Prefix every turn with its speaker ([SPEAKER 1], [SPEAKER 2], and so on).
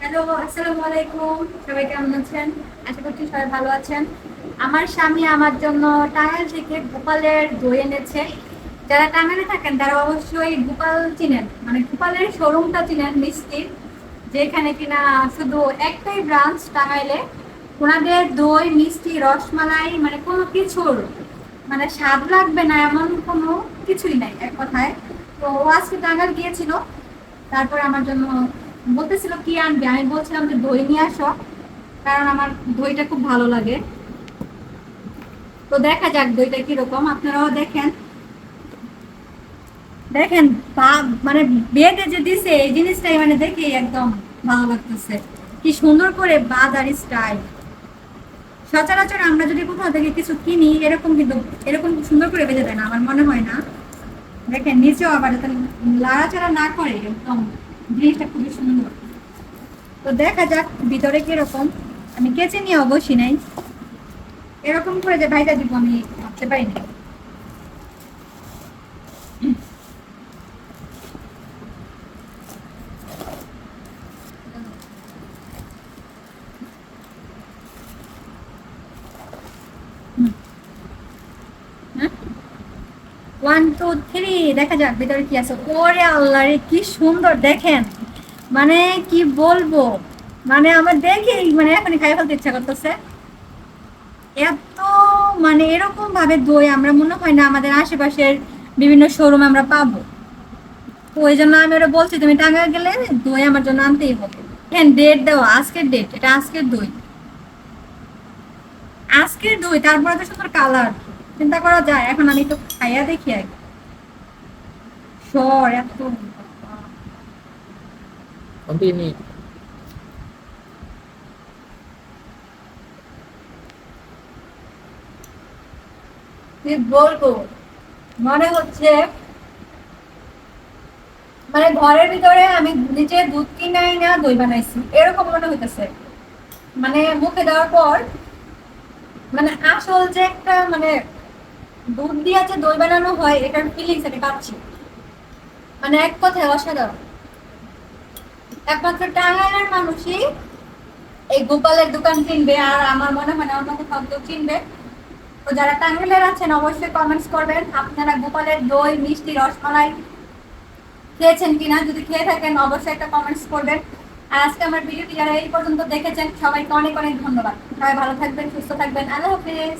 [SPEAKER 1] Hello, আসসালামু আলাইকুম। সবাই কেমন আছেন? আশা করছি সবাই ভালো আছেন। আমার স্বামী আমার জন্য টাঙ্গাইল থেকে গোপালের দই এনেছে। যারা টাঙ্গাইলে থাকেন, তারা অবশ্যই গোপাল চিনেন। মানে গোপালের শোরুমটা চিনেন মিষ্টির যেখানে কিনা শুধু একটাই ব্রাঞ্চ টাঙ্গাইলে। ওনাদের দই, মিষ্টি, রসমালাই মানে কোনো কিছুর মানে স্বাদ লাগবে না, এমন কোনো কিছুই নাই এক কথায়। তো ও আজকে টাঙ্গাইল গিয়েছিল। তারপর আমার জন্য বলতেছিল, কি আনবে? আমি বলছিলাম যে, দই নিয়ে আসো, কারণ আমার দইটা খুব ভালো লাগে। তো দেখা যাক দইটা কীরকম। আপনারাও দেখেন। দেখেন মানে বেদে যে দিছে, এই জিনিসটাই মানে দেখে একদম ভালো লাগতেছে। কি সুন্দর করে বাদ আর স্টাইল। সচরাচর আমরা যদি কোথাও থেকে কিছু কিনি, এরকম কিন্তু, এরকম সুন্দর করে বেঁধে দেয় না আমার মনে হয় না। দেখেন, নিচেও আবার লাড়াচাড়া না করে একদম জিনিসটা খুবই সুন্দর তো দেখা যাক ভিতরে কীরকম আমি কেচে নিয়ে অবশ্যই নাই এরকম করে যে ভাইটা দিব আমি ভাবতে পারিনি ওয়ান টু থ্রি দেখা যাক ভিতরে কি আছে ওরে আল্লাহ রে কি সুন্দর দেখেন মানে কি বলব? মানে আমার দেখে মানে এখনই খাই ফেলতে ইচ্ছা করতেছে। এত মানে এরকম ভাবে দই আমরা মনে হয় না আমাদের আশেপাশের বিভিন্ন শোরুম আমরা পাবো। ওই জন্য আমি ওরা বলছি, তুমি টাঙ্গা গেলে দই আমার জন্য আনতেই হবে। হ্যাঁ ডেট দেওয়া, আজকের ডেট এটা আজকের দই। আজকের দই, তারপরে তো সুন্দর কালার চিন্তা করা যায়, এখন আমি তো খাইয়া দেখি আগে। সর এত
[SPEAKER 2] Continue.
[SPEAKER 1] বলব? মনে হচ্ছে মানে ঘরের ভিতরে আমি নিচে দুধ কিনাই না, দই বানাইছি। এরকম মনে হইতেছে। মানে মুখে দেওয়ার পর মানে আসল যে একটা মানে দুধ দিয়ে যে দই বানানো হয়, এটার ফিলিংস আমি পাচ্ছি। মানে এক কথায় অসাধারণ। একমাত্র টাঙ্গাইলের মানুষই এই গোপালের দোকান চিনবে আর আমার মনে হয় না অন্য চিনবে তো যারা টাঙ্গাইলের আছেন, অবশ্যই কমেন্টস করবেন। আপনারা গোপালের দই, মিষ্টি, রসমালাই খেয়েছেন কিনা যদি খেয়ে থাকেন, অবশ্যই একটা কমেন্টস করবেন। আর আজকে আমার ভিডিওটি যারা এই পর্যন্ত দেখেছেন, সবাইকে অনেক অনেক ধন্যবাদ। সবাই ভালো থাকবেন, সুস্থ থাকবেন। আল্লাহ হাফিজ।